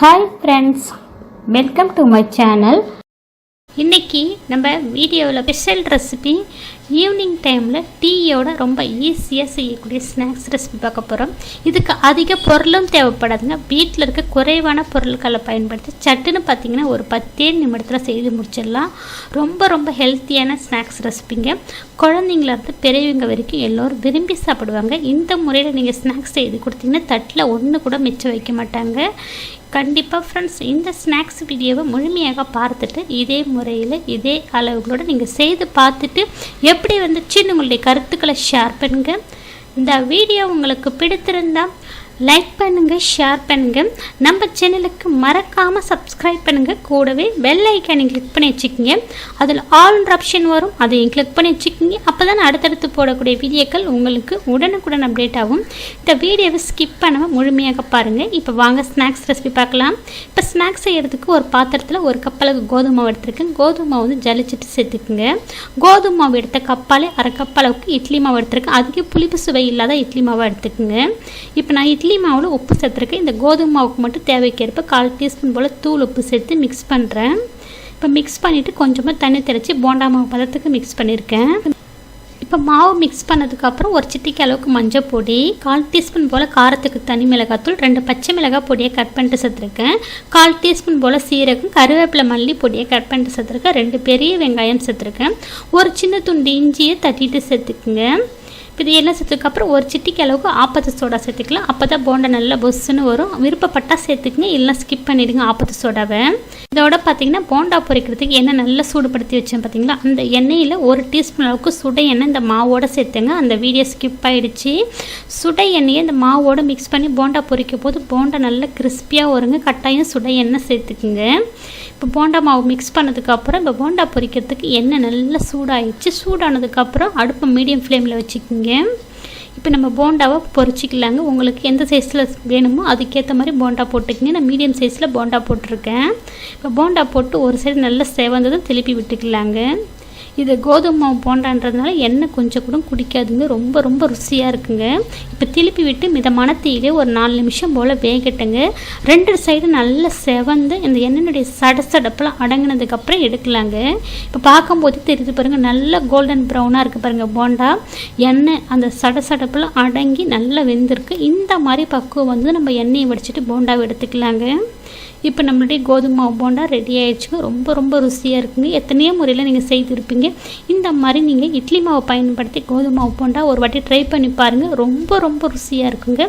Hi friends welcome to my channel இன்றைக்கி நம்ம வீடியோவில் ஸ்பெஷல் ரெசிபி ஈவினிங் டைமில் டீயோட ரொம்ப ஈஸியாக செய்யக்கூடிய ஸ்நாக்ஸ் ரெசிபி பார்க்க போகிறோம் இதுக்கு அதிக பொருளும் தேவைப்படாதுங்க. வீட்டில் இருக்க குறைவான பொருட்களை பயன்படுத்தி சட்டுன்னு பார்த்தீங்கன்னா ஒரு பத்தே நிமிடத்தில் செய்து முடிச்சிடலாம். ரொம்ப ரொம்ப ஹெல்த்தியான ஸ்நாக்ஸ் ரெசிபிங்க குழந்தைங்களேருந்து பெரியவங்க வரைக்கும் எல்லோரும் விரும்பி சாப்பிடுவாங்க. இந்த முறையில் நீங்கள் ஸ்நாக்ஸ் செய்து கொடுத்தீங்கன்னா தட்டில் ஒன்று கூட மிச்சம் வைக்க மாட்டாங்க. கண்டிப்பாக ஃப்ரெண்ட்ஸ் இந்த ஸ்நாக்ஸ் வீடியோவை முழுமையாக பார்த்துட்டு இதே முறையில் இதே அளவுகளோடு நீங்கள் செய்து பார்த்துட்டு எப்படி வந்துச்சுன்னு உங்களுடைய கருத்துக்களை ஷேர் பண்ணுங்கள் இந்த வீடியோ உங்களுக்கு பிடித்திருந்தால் லைக் பண்ணுங்கள் ஷேர் பண்ணுங்கள் நம்ம சேனலுக்கு மறக்காமல் சப்ஸ்கிரைப் பண்ணுங்கள் கூடவே பெல் ஐக்கானை கிளிக் பண்ணி வச்சுக்கோங்க. அதில் ஆல்ன்ற ஆப்ஷன் வரும். அதையும் கிளிக் பண்ணி வச்சுக்கோங்க. அப்போ தான் அடுத்தடுத்து போடக்கூடிய வீடியோக்கள் உங்களுக்கு உடனுக்குடன் அப்டேட் ஆகும். இந்த வீடியோவை ஸ்கிப் பண்ணாமல் முழுமையாக பாருங்கள் இப்போ வாங்க ஸ்நாக்ஸ் ரெசிபி பார்க்கலாம். இப்போ ஸ்நாக்ஸ் செய்கிறதுக்கு ஒரு பாத்திரத்தில் ஒரு கப்பலுக்கு கோதுமை மாவு எடுத்துருக்கேன். கோதுமை மாவு வந்து ஜலிச்சிட்டு சேர்த்துக்குங்க. கோதுமை மாவு எடுத்த கப்பாலே அரை கப்பளவுக்கு இட்லி மாவு எடுத்துருக்கேன். அதுக்கு புளிப்பு சுவை இல்லாத இட்லி மாவை எடுத்துக்கோங்க. இப்போ நான் இட்லி இட்லி மாவில் உப்பு சேர்த்துருக்கேன். இந்த கோதுமை மாவுக்கு மட்டும் தேவைக்கேற்ப கால் டீஸ்பூன் போல் தூள் உப்பு சேர்த்து மிக்ஸ் பண்ணுறேன் இப்போ மிக்ஸ் பண்ணிவிட்டு கொஞ்சமாக தண்ணி தெளித்து போண்டா மாவு பதத்துக்கு மிக்ஸ் பண்ணியிருக்கேன் இப்போ மாவு மிக்ஸ் பண்ணதுக்கப்புறம் ஒரு சிட்டிக்கு அளவுக்கு மஞ்சள் பொடி கால் டீஸ்பூன் போல் காரத்துக்கு தனி மிளகாத்தூள் ரெண்டு பச்சை மிளகாய் பொடியை கட் பண்ணிட்டு சேர்த்துருக்கேன். கால் டீஸ்பூன் போல் சீரகம் கருவேப்பிலை மல்லி பொடியை கட் பண்ணிட்டு சேர்த்துருக்கேன். ரெண்டு பெரிய வெங்காயம் சேர்த்துருக்கேன். ஒரு சின்ன துண்டு இஞ்சியை தட்டிட்டு சேர்த்துக்குங்க. இது எல்லாம் சேர்த்ததுக்கப்புறம் ஒரு சிட்டிக்கு அளவுக்கு ஆப்பத்து சோடா சேர்த்துக்கலாம். அப்போ தான் போண்டா நல்லா பொஸ்ஸுன்னு வரும். விருப்பப்பட்டால் சேர்த்துக்குங்க. இல்லை ஸ்கிப் பண்ணிவிடுங்க ஆப்பத்து சோடாவை. இதோட பார்த்தீங்கன்னா போண்டா பொரிக்கிறதுக்கு எண்ணெய் நல்லா சூடுபடுத்தி வச்சேன் பார்த்தீங்களா அந்த எண்ணெயில் ஒரு டீஸ்பூன் அளவுக்கு சுட எண்ணெய் இந்த மாவோடு சேர்த்துங்க. அந்த வீடியோ ஸ்கிப் ஆகிடுச்சு சுட எண்ணெயை இந்த மாவோடு மிக்ஸ் பண்ணி போண்டா பொரிக்கும் போது போண்டா நல்லா கிறிஸ்பியாக வருங்க. கட்டாயம் சுட எண்ணெய் சேர்த்துக்குங்க. இப்போ போண்டா மாவு மிக்ஸ் பண்ணதுக்கப்புறம் இப்போ போண்டா பொரிக்கிறதுக்கு எண்ணெய் நல்லா சூடாகிடுச்சு சூடானதுக்கப்புறம் அடுப்பு மீடியம் ஃப்ளேமில் வச்சுக்கோங்க. இப்போ நம்ம போண்டாவை பொறிச்சிக்கலாங்க. உங்களுக்கு எந்த சைஸில் வேணுமோ அதுக்கேற்ற மாதிரி போண்டா போட்டுக்கிங்க. நான் மீடியம் சைஸில் போண்டா போட்டிருக்கேன். இப்போ போண்டா போட்டு ஒரு சைடு நல்லா செவந்ததும் திருப்பி விட்டுக்கலாங்க. இது கோதுமை மாவு போண்டான்றதுனால எண்ணெய் கொஞ்சம் கூட குடிக்காதுங்க. ரொம்ப ரொம்ப ருசியாக இருக்குங்க. இப்போ திருப்பி விட்டு மிதமான தீயிலே ஒரு நாலு நிமிஷம் போல் வேகட்டுங்க. ரெண்டு சைடு நல்லா செவந்து இந்த எண்ணெயுடைய சடசடப்பெல்லாம் அடங்கினதுக்கப்புறம் எடுக்கலாங்க. இப்போ பார்க்கும்போது தெரியுது பாருங்கள் நல்ல கோல்டன் ப்ரௌனாக இருக்குது பாருங்கள் போண்டா. எண்ணெய் அந்த சடசடப்பெல்லாம் அடங்கி நல்லா வெந்திருக்கு. இந்த மாதிரி பக்குவம் வந்து நம்ம எண்ணெயை வடிச்சிட்டு போண்டாவை எடுத்துக்கலாங்க. இப்போ நம்மளுடைய கோதுமை மாவு போண்டா ரெடி ஆயிடுச்சுங்க. ரொம்ப ரொம்ப ருசியாக இருக்குங்க. எத்தனையோ முறையில் நீங்கள் செய்திருப்பீங்க. இந்த மாதிரி நீங்கள் இட்லி மாவை பயன்படுத்தி கோதுமை மாவு போண்டா ஒரு வாட்டி ட்ரை பண்ணி பாருங்கள் ரொம்ப ரொம்ப ருசியாக இருக்குங்க.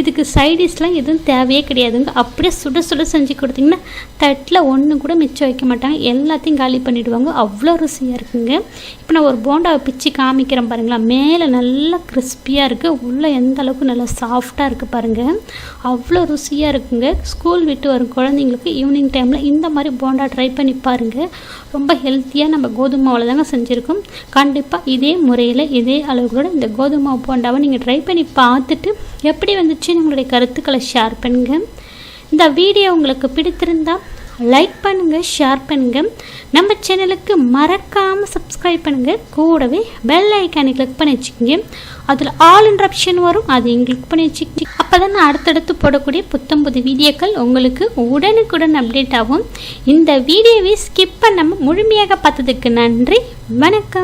இதுக்கு சைடிஷ்லாம் எதுவும் தேவையே கிடையாதுங்க. அப்படியே சுட சுட செஞ்சு கொடுத்தீங்கன்னா தட்டில் ஒன்று கூட மிச்சம் வைக்க மாட்டாங்க. எல்லாத்தையும் காலி பண்ணிவிடுவாங்க அவ்வளோ ருசியாக இருக்குங்க. இப்போ நான் ஒரு போண்டாவை பிச்சு காமிக்கிறேன் பாருங்களா மேலே நல்லா கிறிஸ்பியாக இருக்குது உள்ளே எந்த அளவுக்கு நல்லா சாஃப்டாக இருக்குது பாருங்கள் அவ்வளோ ருசியாக இருக்குங்க. ஸ்கூல் விட்டு வரும் குழந்தைங்களுக்கு ஈவினிங் டைமில் இந்த மாதிரி போண்டா ட்ரை பண்ணி பாருங்கள் ரொம்ப ஹெல்த்தியாக நம்ம கோதுமை மாவில் தாங்க செஞ்சுருக்கோம். கண்டிப்பாக இதே முறையில் இதே அளவுகளோட இந்த கோதுமை மாவு போண்டாவை நீங்கள் ட்ரை பண்ணி பார்த்துட்டு எப்படி வந்துச்சு உங்களுடைய கருத்துக்களை ஷேர் பண்ணுங்கள் இந்த வீடியோ உங்களுக்கு பிடித்திருந்தால் லைக் பண்ணுங்கள் ஷேர் பண்ணுங்கள் நம்ம சேனலுக்கு மறக்காமல் சப்ஸ்கிரைப் பண்ணுங்கள் கூடவே பெல் ஐக்கானை கிளிக் பண்ணி வச்சுக்கோங்க. அதில் ஆல் என்ற ஆப்ஷன் வரும். அதையும் கிளிக் பண்ணி வச்சுக்கோங்க அப்போ தான் அடுத்தடுத்து போடக்கூடிய புத்தம் புது வீடியோக்கள் உங்களுக்கு உடனுக்குடன் அப்டேட் ஆகும். இந்த வீடியோவை ஸ்கிப் பண்ணாமல் முழுமையாக பார்த்ததுக்கு நன்றி. வணக்கம்.